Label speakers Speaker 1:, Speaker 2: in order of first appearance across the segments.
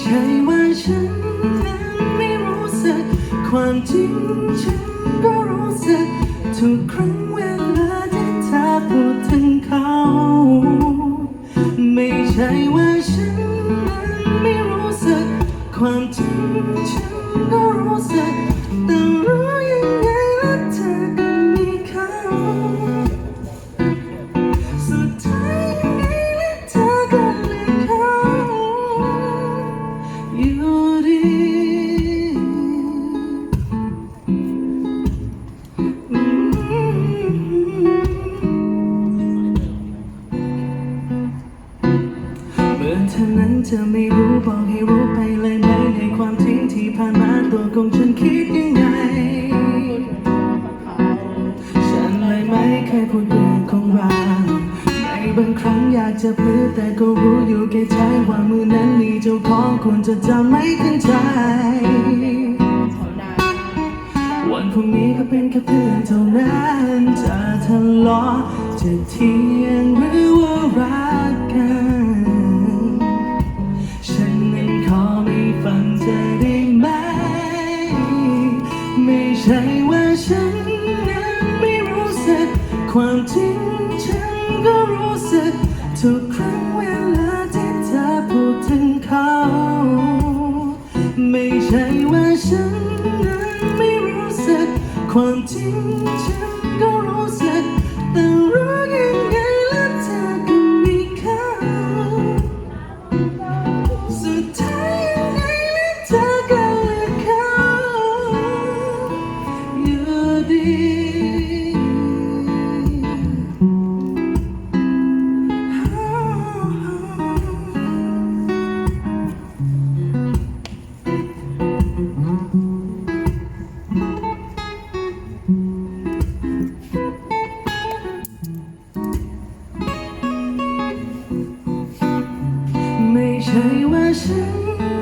Speaker 1: ใช่ว่าฉันนั้นไม่รู้สึก ความจริงฉันก็รู้สึก ทุกครั้งเวลาที่เธอพูดถึงเขา ไม่ใช่ว่าฉันนั้นไม่รู้สึก ความจริงฉันก็รู้สึก ธอไม่รู้บอกให้รู้ไปเลยไหมในความทิ้งที่ผ่านมาตัวของฉันคิดยังไง ฉันเลยไม่เคยพูดเรื่องของเราในบางครั้งอยากจะพลือแต่ก็รู้อยู่แก่ใจว่ามือนั้นมีเจ้าของควรจะจำไม่ขึ้นใจ วันพรุ่งนี้ก็เป็นแค่เพื่อนเท่านั้นจะทะเลาะจะเถียงหรือว่ารัก ทุกครั้งเวลาที่เธอพูดถึงเขา ไม่ใช่ว่าฉันนั้นไม่รู้สึก ความจริงฉันก็รู้สึก ช่ว่าฉัน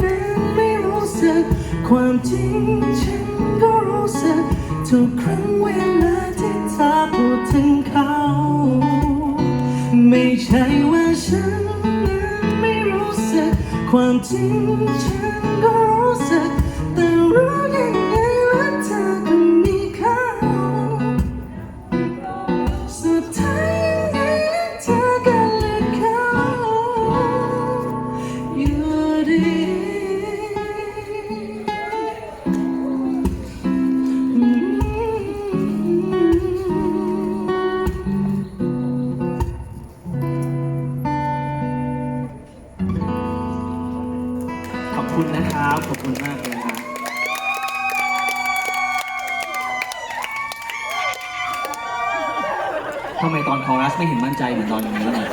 Speaker 1: นั้นไม่รู้สึก ความจริงฉันก็รู้สึกทุกครั้งเวลาที่เธอพูดถึงเขา ไม่ใช่ว่าฉันนั้นไม่รู้สึก ความจริงฉัน ขอบคุณนะครับ ขอบคุณมากเลยครับทำไมตอนคอรัสไม่เห็นมั่นใจเหมือนตอนนี้เลย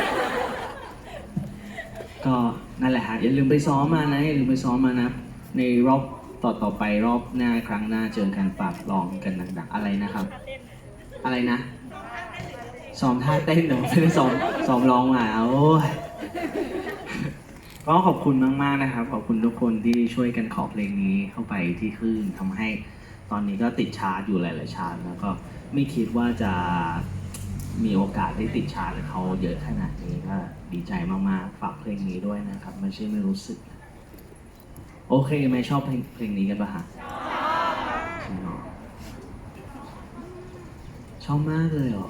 Speaker 1: ก็นั่นแหละฮะอย่าลืมไปซ้อมมานะอย่าลืมไปซ้อมมานะ ในรอบต่อต่อไปรอบหน้าครั้งหน้าเจอกันฝากลองกันดังๆอะไรนะครับ อะไรนะซ้อมท่าเต้นเดี๋ยวไม่ได้ซ้อมซ้อมร้องมาโอ้ย ก็ขอบคุณมากๆนะครับ ขอบคุณทุกคนที่ช่วยกันขอเพลงนี้เข้าไปที่คลื่นทำให้ตอนนี้ก็ติดชาร์ตอยู่หลายๆชาร์ตแล้วก็ไม่คิดว่าจะมีโอกาสได้ติดชาร์ตเขาเยอะขนาดนี้ก็ดีใจมากๆฝากเพลงนี้ด้วยนะครับ ไม่ใช่ไม่รู้สึก โอเคไหมชอบเพลงเพลงนี้กันปะฮะชอบชอบมากเลยเหรอ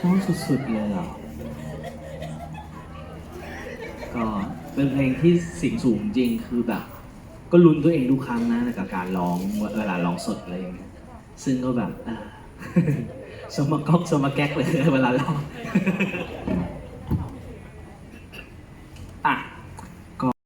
Speaker 1: ชอบสุดๆเลยเหรอ ก็เป็นเพลงที่สิ่งสูงจริงคือแบบ ก็ลุ้นตัวเองทุกครั้งนะกับการร้องเวลาร้องสดอะไรอย่างเงี้ยซึ่งก็แบบสมก๊อกสมแก๊กเลยเวลาร้อง